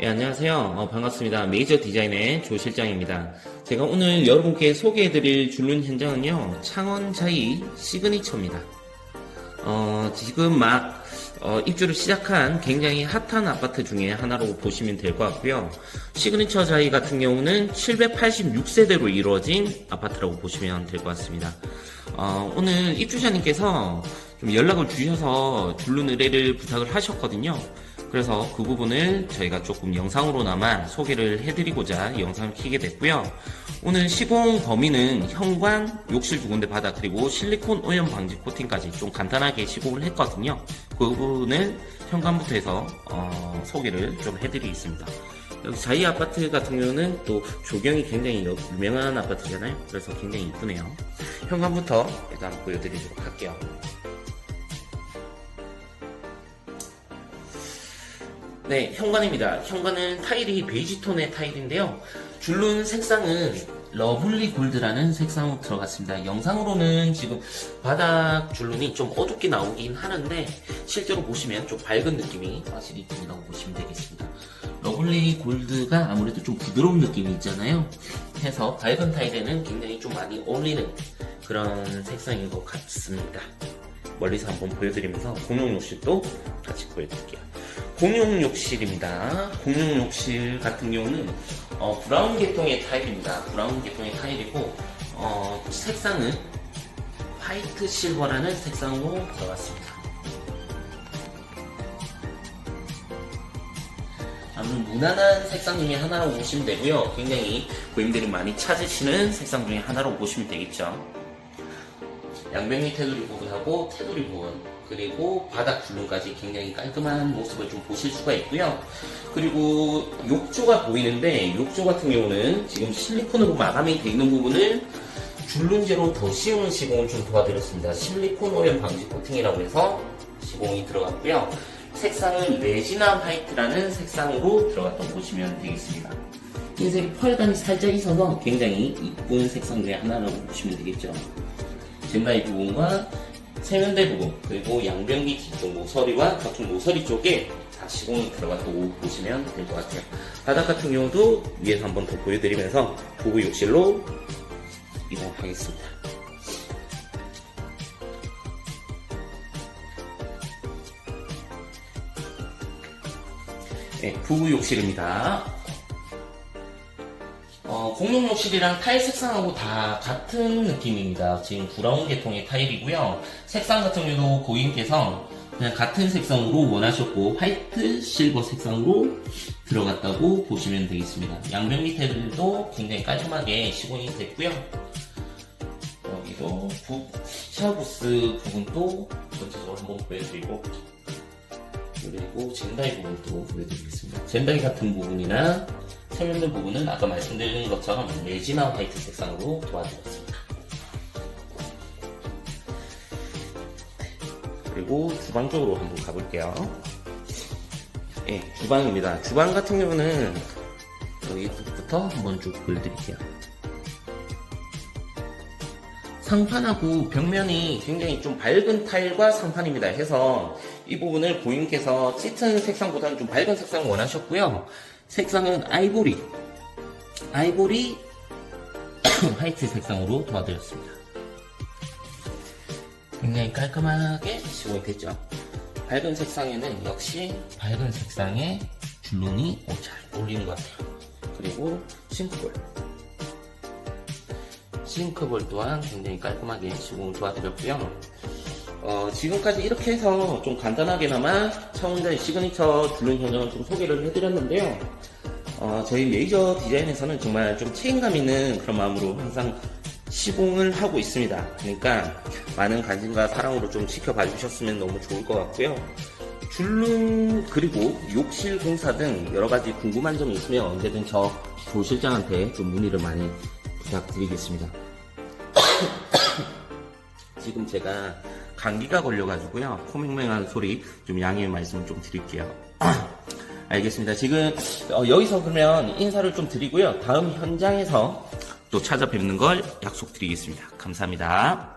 예, 안녕하세요. 어, 반갑습니다. 메이저 디자인의 조 실장입니다. 제가 오늘 여러분께 소개해드릴 줄눈 현장은요, 창원 자이 시그니처입니다. 어, 지금 막, 어, 입주를 시작한 굉장히 핫한 아파트 중에 하나로 보시면 될 것 같고요. 시그니처 자이 같은 경우는 786세대로 이루어진 아파트라고 보시면 될 것 같습니다. 어, 오늘 입주자님께서 좀 연락을 주셔서 줄눈 의뢰를 부탁을 하셨거든요. 그래서 그 부분을 저희가 조금 영상으로나마 소개를 해드리고자 영상을 켜게 됐고요. 오늘 시공 범위는 현관, 욕실 두 군데 바닥 그리고 실리콘 오염 방지 코팅까지 좀 간단하게 시공을 했거든요. 그 부분을 현관부터 해서 어, 소개를 좀 해드리겠습니다. 여기 자이 아파트 같은 경우는 또 조경이 굉장히 여- 유명한 아파트잖아요. 그래서 굉장히 이쁘네요. 현관부터 일단 보여드리도록 할게요. 네, 현관입니다. 현관은 타일이 베이지 톤의 타일인데요. 줄눈 색상은 러블리 골드라는 색상으로 들어갔습니다. 영상으로는 지금 바닥 줄눈이 좀 어둡게 나오긴 하는데 실제로 보시면 좀 밝은 느낌이 확실히 든다고 보시면 되겠습니다. 러블리 골드가 아무래도 좀 부드러운 느낌이 있잖아요. 해서 밝은 타일에는 굉장히 좀 많이 어울리는 그런 색상인 것 같습니다. 멀리서 한번 보여드리면서 공용 욕실도 같이 보여드릴게요. 공용 욕실입니다. 공용 욕실 같은 경우는 어, 브라운 계통의 타일입니다. 브라운 계통의 타일이고 어, 색상은 화이트 실버라는 색상으로 들어갔습니다. 아주 무난한 색상 중에 하나라고 보시면 되고요. 굉장히 고객님들이 많이 찾으시는 색상 중에 하나라고 보시면 되겠죠. 양변기 테두리 부분하고 테두리 부분 그리고 바닥 줄눈까지 굉장히 깔끔한 모습을 좀 보실 수가 있고요. 그리고 욕조가 보이는데 욕조 같은 경우는 지금 실리콘으로 마감이 되어 있는 부분을 줄눈제로 더 쉬운 시공을 좀 도와드렸습니다. 실리콘 오염 방지 코팅이라고 해서 시공이 들어갔고요. 색상은 레지나 화이트라는 색상으로 들어갔다고 보시면 되겠습니다. 흰색이 펄감이 살짝 있어서 굉장히 이쁜 색상 중에 하나라고 보시면 되겠죠. 젠다이 부분과 세면대 부분 그리고 양변기 뒤쪽 모서리와 겉은 모서리 쪽에 다 시공이 들어갔다고 보시면 될 것 같아요. 바닥 같은 경우도 위에서 한번 더 보여드리면서 부부 욕실로 이동하겠습니다. 네, 부부 욕실입니다. 어, 공용 욕실이랑 타일 색상하고 다 같은 느낌입니다. 지금 브라운 계통의 타일이고요. 색상 같은 경우도 고객님께서 그냥 같은 색상으로 원하셨고 화이트 실버 색상으로 들어갔다고 보시면 되겠습니다. 양변 밑에도 굉장히 깔끔하게 시공이 됐고요. 여기도 부, 샤워부스 부분도 전체적으로 한번 보여드리고 그리고 젠다이 부분도 보여드리겠습니다. 젠다이 같은 부분이나 세면대 부분은 아까 말씀드린 것처럼 레지나 화이트 색상으로 도와드렸습니다. 그리고 주방 쪽으로 한번 가볼게요. 예, 주방입니다. 주방 같은 경우는 여기부터 한번 쭉 보여드릴게요. 상판하고 벽면이 굉장히 좀 밝은 타일과 상판입니다. 해서 이 부분을 고객님께서 짙은 색상보다는 좀 밝은 색상을 원하셨고요. 색상은 아이보리, 아이보리 화이트 색상으로 도와드렸습니다. 굉장히 깔끔하게 시공이 됐죠. 밝은 색상에는 역시 밝은 색상의 줄눈이 잘 어울리는 것 같아요. 그리고 싱크볼. 싱크볼 또한 굉장히 깔끔하게 시공을 도와드렸고요. 어, 지금까지 이렇게 해서 좀 간단하게나마 차원자의 시그니처 줄눈 현장을 좀 소개를 해드렸는데요. 어, 저희 메이저 디자인에서는 정말 좀 책임감 있는 그런 마음으로 항상 시공을 하고 있습니다. 그러니까 많은 관심과 사랑으로 좀 지켜봐 주셨으면 너무 좋을 것 같고요. 줄눈 그리고 욕실 공사 등 여러 가지 궁금한 점이 있으면 언제든 저 조 실장한테 좀 문의를 많이 부탁드리겠습니다. 지금 제가 감기가 걸려가지고요. 코맹맹한 소리 좀 양해의 말씀 좀 드릴게요. 알겠습니다. 지금 어, 여기서 그러면 인사를 좀 드리고요. 다음 현장에서 또 찾아뵙는 걸 약속드리겠습니다. 감사합니다.